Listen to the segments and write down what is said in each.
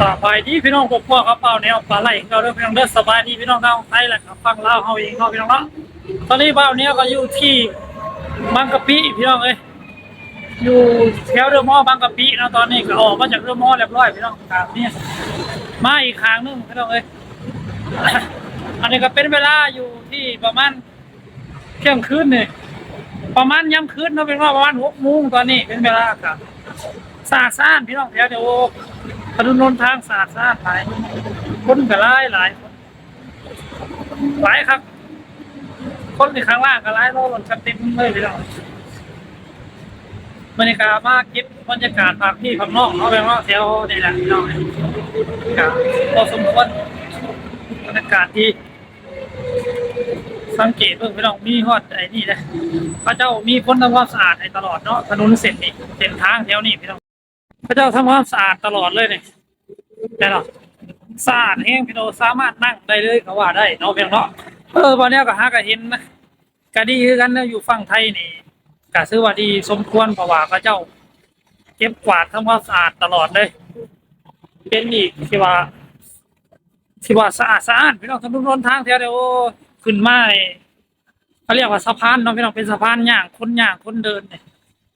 สบายดีพี่น้องพวกพ่อครับเป่าแนวปลาไหลของเราเรื่อพี่น้องเด้อสบายดีพี่น้องทางไทยแหละครับฟังเล่าเฮาเองเฮาพี่น้องเนาะตอนนี้เป่าเนี้ยก็อยู่ที่บางกะปิพี่น้องเอ้ยอยู่แถวเรือหม้อบางกะปินะตอนนี้ก็ออกมาจากเรือหม้อเรียบร้อยพี่น้องตามนี้มาอีกครั้งหนึงพี่น้องเอ้ยอันนี้ก็เป็นเวลาอยู่ที่ประมาณเที่ยงคืนนี่ประมาณย่ำคืนเนาะเป็นว่าประมาณหกโมงตอนนี้เป็นเวลาครับสาซ่านพี่น้องแถวเดียว ถนนนนทางสาดซ่านหลายคนก็หลายหลายคนหลายครับ คนในข้างล่างก็หลายรถรถกันเต็มเลยพี่น้องบรรยากาศมาเก็บบรรยากาศภาคพี่ภาคนอกเอาเป็นว่าแถวนี่แหละพี่น้องครับพอสมควรบรรยากาศที่สังเกตเพิ่งพี่น้องมีฮอดไอ้นี่นะพระเจ้ามีคนทำความสะอาดให้ตลอดเนาะถนนเส้นนี้เส้นทางแถวนี้พี่น้อง พระเจ้าทำความสะอาดตลอดเลยเนี่ยแต่เนาะสะอาดแห้งพี่น้องสามารถนั่งได้เลยก็ว่าได้เนาะเพียงเนาะเออวันนี้ก็หาก็เห็นนะก็ดีคือกันนะอยู่ฝั่งไทยนี่ก็ซื้อว่าดีสมควรเพราะว่าพระเจ้า เก็บกวาดทำความสะอาดตลอดเลย เป็นอีกที่ว่าที่ว่าสะอาดสะอาดพี่น้องถนนหนทางแถวเดียวขึ้นมานี่เขาเรียกว่าสะพานเนาะพี่น้องเป็นสะพานย่างคนย่างคนเดินเนี่ย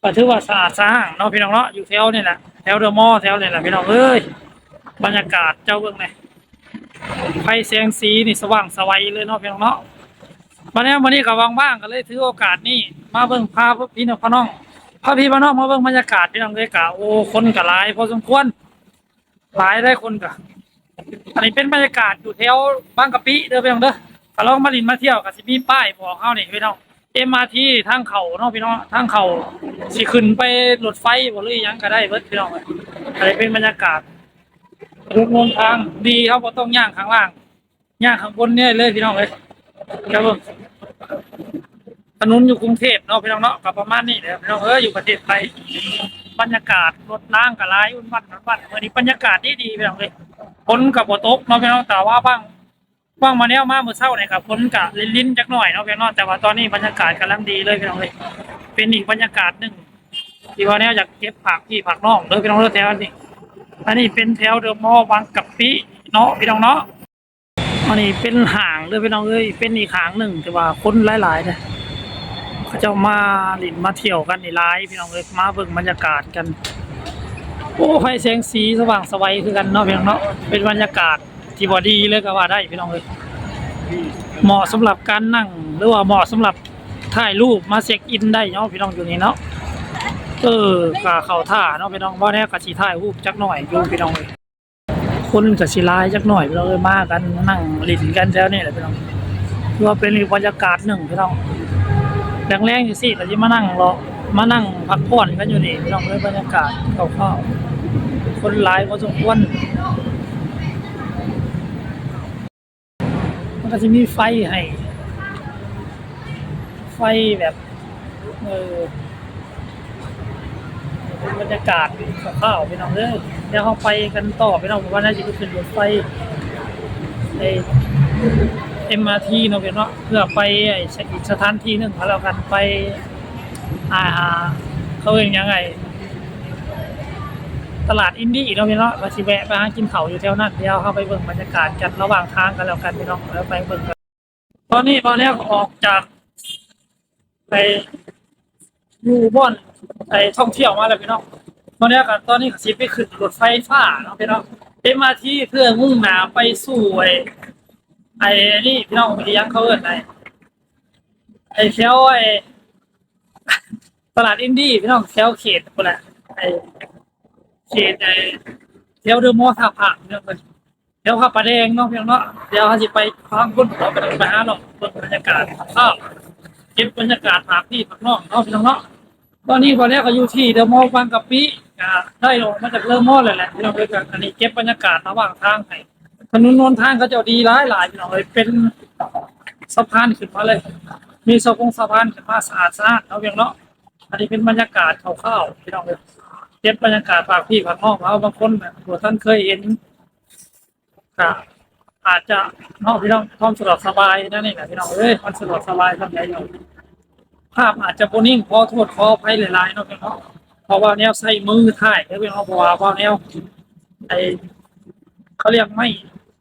ก็ถือว่าสะอาดสะอ้างเนาะพี่น้องเนาะอยู่แถวนี่แหละ ถวเดอะมอแถวนี่แหละพี่น้องเอ้ยบรรยากาศเจ้าเบื้องเนี่ยไฟแสงสีนี่สว่างสวัยเลยเนาะพี่น้องเนาะวันนี้วันนี้ก็ว่างๆก็เลยถือโอกาสนี่มาเบิ่งพาพี่น้องพี่น้องพาพี่พน้องมาเบิ่งบรรยากาศพี่น้องเลยกะโอ้คนก็หลายพอสมควรหลายได้คนกะอันนี้เป็นบรรยากาศอยู่แถวบางกะปิเด้อพี่น้องเด้อถ้าลองมาลินมาเที่ยวก็สิมีป้ายบอกเฮานี่พี่น้อง MRT ทางเขาเนาะพี่น้องทางเขาสิขึ้นไปรถไฟบ่หรืออิหยังก็ได้เบิดพี่น้องอันนี้เป็นบรรยากาศรถนนทางดีครับบ่ต้องย่างข้างล่างย่างข้างบนเนี่ยเลยพี่น้องเอ้ยครับผมถนนอยู่กรุงเทพเนาะพี่น้องเนาะก็ประมาณนี้แหละพี่น้องเอ้ยอยู่ประเทศไทยบรรยากาศรถล้างก็หลายอุ่นวันอุ่นวันมื้อนี้บรรยากาศดีดีพี่น้องเอ้ยฝนกับฝนตกเนาะพี่น้องแต่ว่าบ้าง บ้างมาแนวมาเมื่อเช้าเนี่ยครับฝนกับลิ้นๆจักหน่อยเนาะพี่น้องแต่ว่าตอนนี้บรรยากาศกำลังดีเลยพี่น้องเลยเป็นอีกบรรยากาศหนึ่งที่ว่าแนวอยากเก็บผักพี่ผักน้องเลยพี่น้องเลยแถวนี้อันนี้เป็นแถวเดอะมอลล์บางกะปิเนาะพี่น้องเนาะอันนี้เป็นห่างเลยพี่น้องเลยเป็นอีกห่างหนึ่งแต่ว่าคนหลายๆเนี่ยเขาจะมาหลินมาเที่ยวกันในี่หลายพี่น้องเลยมาเบิ่งบรรยากาศกัน โอ้ไฟแสงสีสว่างสวัยคือกันเนาะพี่น้องเนาะเป็นบรรยากาศ ที่บอดีเลยก็ว่าได้พี่น้องเลยเหมาะสำหรับการนั่ง หรือว่าเหมาะสำหรับถ่ายรูปมาเช็คอินได้เนาะพี่น้องอยู่นี่เนาะเออกะเข้าท่าเนาะพี่น้องว่าแน่กะสิถ่ายรูปจักหน่อยอยู่พี่น้องเลยคนกะสิหลายจักหน่อยพี่น้องเลยมากันนั่งหลินกันแล้วนี่แหละพี่น้องว่าเป็นบรรยากาศหนึ่งพี่น้องแรงๆอยู่สิก็สิมานั่งรอมานั่งพักผ่อนกันอยู่นี่พี่น้องเลยบรรยากาศคร่าๆคนหลายพอสมควร มันก็จะมีไฟให้ ไฟแบบ เออเป็นบรรยากาศข้าวๆพี่น้องเด้อเดี๋ยวเราไปกันต่อพี่น้องว่าน่าจะเป็นรถไฟไอเอ็มอาร์ทีเนาะพี่น้องเพื่อไปไออีกสถานที่หนึ่งพาเรากันไป อ่าเขาเรียกยังไง ตลาดอินดี้เนาะพี่เนาะมาสิแวะไปหากินเขาอยู่แถวนั้นเดี๋ยวเข้าไปเบิ่งบรรยากาศกันระหว่างทางกันแล้วกันพี่น้องแล้วไปเบิ่งกันตอนนี้ตอนนี้ออกจากไปอยู่บ่อนไปท่องเที่ยวมาแล้วพี่น้องตอนนี้กันตอนนี้ก็สิไปขึ้นรถไฟฟ้าเนาะพี่น้องเอ็มอาที่เพื่อมุ่งหน้าไปสู่ไอ้ไอ้นี่พี่น้องมียังเขาเอิ้นไอ้ไอ้แถวไอ้ตลาดอินดี้พี่น้องแถวเขตคนละไอ้ เขตไอ้เที่ยวเดอะมอลล์ท่าพระเนี่ยมันเที่ยวพระประแดงเนาะเพียงเนาะเดี๋ยวเขาจะไปฟังคนเราไปไปหาเนาะเบิ่งบรรยากาศข้าวเก็บบรรยากาศภาคที่ภาคนอกเนาะพี่น้องเนาะตอนนี้ตอนนี้ก็อยู่ที่เดอะมอลล์บางกะปิก็ได้ลงมาจากเดอะมอลล์เลยแหละพี่น้องเลยกันอันนี้เก็บบรรยากาศระหว่างทางให้ถนนนนทางเขาจะดีหลายหลายพี่น้องเลยเป็นสะพานขึ้นมาเลย มีสะพงสะพานขึ้นมาสะอาดสะอาดเนาเพียงเนาะอันนี้เป็นบรรยากาศคร่าวๆพี่น้องเลย ก็บบรรยากาศฝากพี่ฝากน้องเราบางคนแบบตัวท่านเคยเห็นก็อาจจะน้องพี่น้องความสะดวกสบายนั่นเองแหละพี่น้องเอ้ยมันสะดวกสบายทำไงอยู่ภาพอาจจะโบนิ่งพอโทษขออภัยหลายๆเนาะพี่น้องเพราะว่าแนวใส่มือถ่ายแล้วพี่น้องเพราะว่าแนวไอเขาเรียกไม่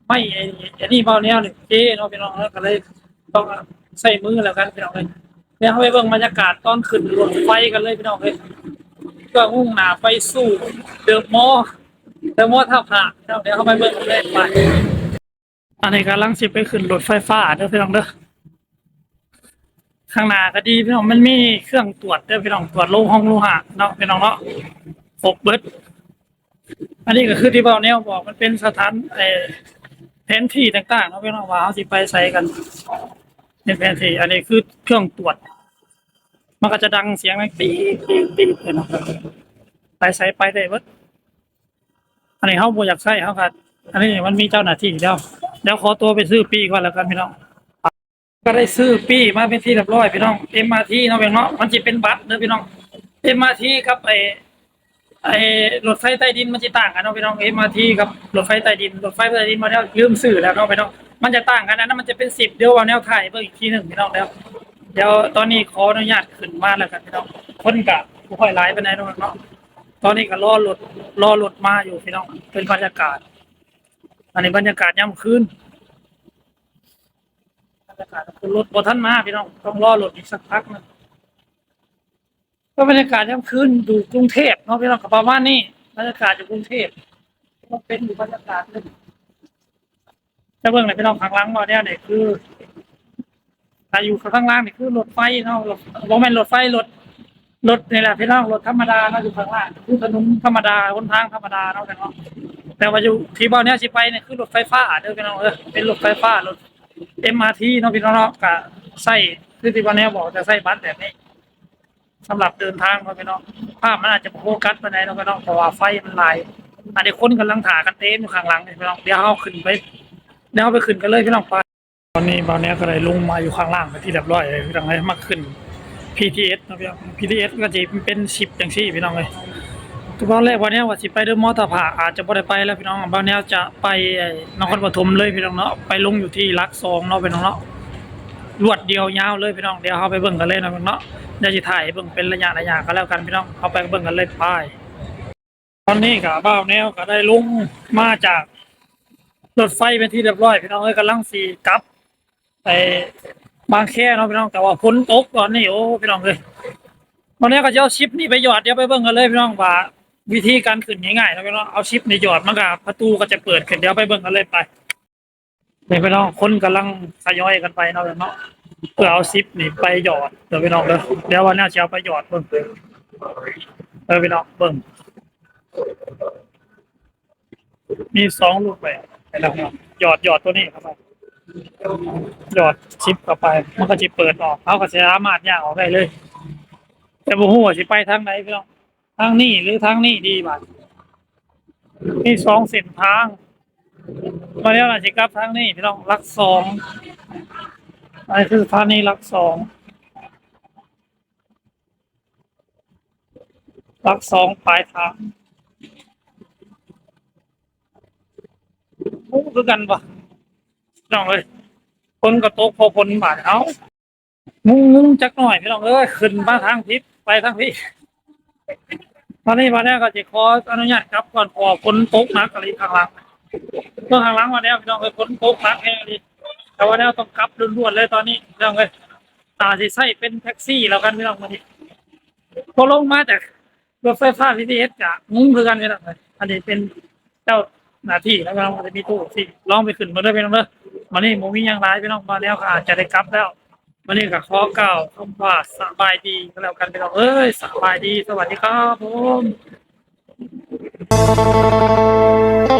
ไม่ไอ้ไอนี่เบาแนวเนี่ยเจ๊เนาะพี่น้องแล้วก็เลยต้องใส่มือแล้วกันพี่น้องเลยเดี๋ยเขาไปเบิ่งบรรยากาศตอนขึ้นรถไฟกันเลยพี่น้องเลย ก็มุ่งหน้าไปสู่เดอะมอลล์เดอะมอลล์ท่าพระเดี๋ยวเขาไปเบิ่งเลยไป อันนี้กำลังสิไปขึ้นรถไฟฟ้าเด้อพี่น้องเด้อข้างหน้าก็ดีพี่น้องมันมีเครื่องตรวจเด้อพี่น้องตรวจโลห้องโลหะเนาะพี่น้องเนาะครบเบิร์ดอันนี้ก็คือที่เบาแนวบอกมันเป็นสถานเอ่อแผนที่ต่างๆเนาะพี่น้องว่าเขาสิไปใส่กันเป็นแผนที่อันนี้คือเครื่องตรวจ มันก็จะดังเสียงนังตีตีตีเลยเนาะไปใส่ไปได้เบิดอันนี้เขาบอยากใส่เขาค่ะอันนี้มันมีเจ้าหน้าที่แล้วเดี๋ยวขอตัวไปซื้อปีก่อนแล้วกันพี่น้อง ก็ได้ซื้อปีมาเป็นที่เรียบร้อยพี่น้อง MRT เนาะพี่น้องมันจะเป็นบัตรเด้อพี่น้อง MRT ครับไอไอ้รถไฟใต้ดินมันจะต่างกันเนาะพี่น้องเอ็มอาร์ทีกับรถไฟใต้ดินรถไฟใต้ดินมาแล้วลืมสื่อแล้วเนาะพี่น้องมันจะต่างกันนะนั้นมันจะเป็นสิบเดียวเอาแนวถ่ายเบิ่งอีกทีหนึ่งพี่น้องแล้ว เดี๋ยวตอนนี้ขออนุญาตขึ้นมาแล้วกันพี่น้องคนกะผู้ค่อยไลฟ์ไปไหนใดเนาะเนาะตอนนี้ก็รอรถรอรถมาอยู่พี่น้องเป็นบรรยากาศ อันนี้บรรยากาศย่ำคืนบรรยากาศคือรถบท่านมาพี่น้องต้องรอรถอีกสักพักนึงก็บรรยากาศย่ำคืนอยู่กรุงเทพเนาะพี่น้องกับประมาณนี้บรรยากาศอยู่กรุงเทพก็เป็นอยู่บรรยากาศหนึงจะเบิ่งเลยพี่น้องข้างหล่างมาเนี่ยเนี่ยคือ ถ้าอยู่ข้างล่างนี่คือรถไฟเนาะรถบ่แม่นรถไฟรถรถนี่แหละพี่น้องรถธรรมดาเนาะอยู่ข้างล่างคือถนนธรรมดาหนทางธรรมดาเนาะพี่น้องแต่ว่าอยู่ที่บ้านเนี้ยสิไปเนี่ยคือรถไฟฟ้าเด้อพี่น้องเออเป็นรถไฟฟ้ารถ MRT เนาะพี่น้องเนาะกะใส่คือที่บ้านเนี้ยบอกจะใส่บัสแบบนี้สำหรับเดินทางเนาะพี่น้องภาพมันอาจจะบ่โฟกัสไปไหนเนาะพี่น้องเพราะว่าไฟมันลายอันนี้คนกำลังถ่ากันเต็มอยู่ข้างหลังนี่พี่น้องเดี๋ยวเอาขึ้นไปเดี๋ยวเอาไปขึ้นกันเลยพี่น้องไป อนนี้ตอนนี้ก็เลยลงมาอยู่ข้างล่างไปที่เรียบร้อยเลยพี่น้องเลยมากขึ้น PTS นะพี่น้อง PTS ก็จะเป็นชิปอย่างซี่พี่น้องเลยตอนแรกวันนี้ว่าสิไปเดอะมอเตอร์พาอาจจะบ่ได้ไปแล้วพี่น้องบางแนวจะไปนครปฐมเลยพี่น้องเนาะไปลงอยู่ที่ลักซองเนาะพี่น้องเนาะรวดเดียวยาวเลยพี่น้องเดี๋ยวเขาไปเบิ่งกันเลยนะพี่น้องเนาะเดี๋ยวจะถ่ายเบิ่งเป็นระยะระยะก็แล้วกันพี่น้องเขาไปเบิ่งกันเลยไปตอนนี้กับบ้าวแนวก็ได้ลงมาจากรถไฟเป็นที่เรียบร้อยพี่น้องเอ้ยกำลังสีกลับ ไปบางแค่เนาะพี่น้องแต่ว่าฝนตกตอนนี้โอ้พี่น้องเลยตอนนี้ก็จะเอาชิปนี่ไปหยอดเดี๋ยวไปเบิ่งกันเลยพี่น้องว่าวิธีการขึ้นง่ายๆนะพี่น้องเอาชิปนี่หยอดมันก็ประตูก็จะเปิดขึ้นเดี๋ยวไปเบิ่งกันเลยไปนี่พี่น้องคนกำลังทยอยกันไปเนาะเนาะเพื่อเอาซิปนี่ไปหยอดเดี๋ยวพี่น้องเด้อเดี๋ยววันหน้จะเอาไปหยอดเบิ่งเออพี่น้องเบิ่งมีสองลูกแบบไปแล้วพี่น้องหยอดหยอดตัวนี้เข้าไป หยอดชิปเข้าไป มันก็จะเปิดออกเขาก็จะสามารถย่างออกได้เลย แต่บ่ฮู้ว่าสิไปทางไหนพี่น้องทางนี้หรือทางนี้ดีบัดมีสองเส้นทางตอนนี้เราจะกลับทางนี้พี่น้องรักสองอันนี้คือทางนี้รักสองรักสองปลายทางโอ้คือกันปะน้องเลย นกระตกพอคนบาดเอางุ้งงุ้งจักหน่อยพี่น้องเอ้ยขึ้นมาทางทิศไปทางพี่ตอนนี้มาเนี่ยก็จะขออนุญาตกลับก่อนพอฝนตกหนักอะไรข้างหลังเมื่อข้างหลังวันนี้พี่น้องเคยพ้นโต๊ะพักแค่นี้แต่วันนี้ต้องกลับด่วนๆเลยตอนนี้พี่น้องเลยตาสิใส่เป็นแท็กซี่แล้วกันพี่น้องวันนี้พอลงมาจากรถไฟฟ้าพีทีเอสจะงุ้งคือกันพี่น้องเลยอันนี้เป็นเจ้า หน้าที่แล้วก็มันจะมีตู้สิลองไปขึ้นมาด้วยพี่น้องเนอะมันนี้หมูมีอย่างไรพี่น้องมาแล้วค่ะจะได้กลับแล้วมันนี่ก็ขอเก่าคำว่าสบายดีก็แล้วกันพี่น้องเอ้ยสบายดีสวัสดีครับผม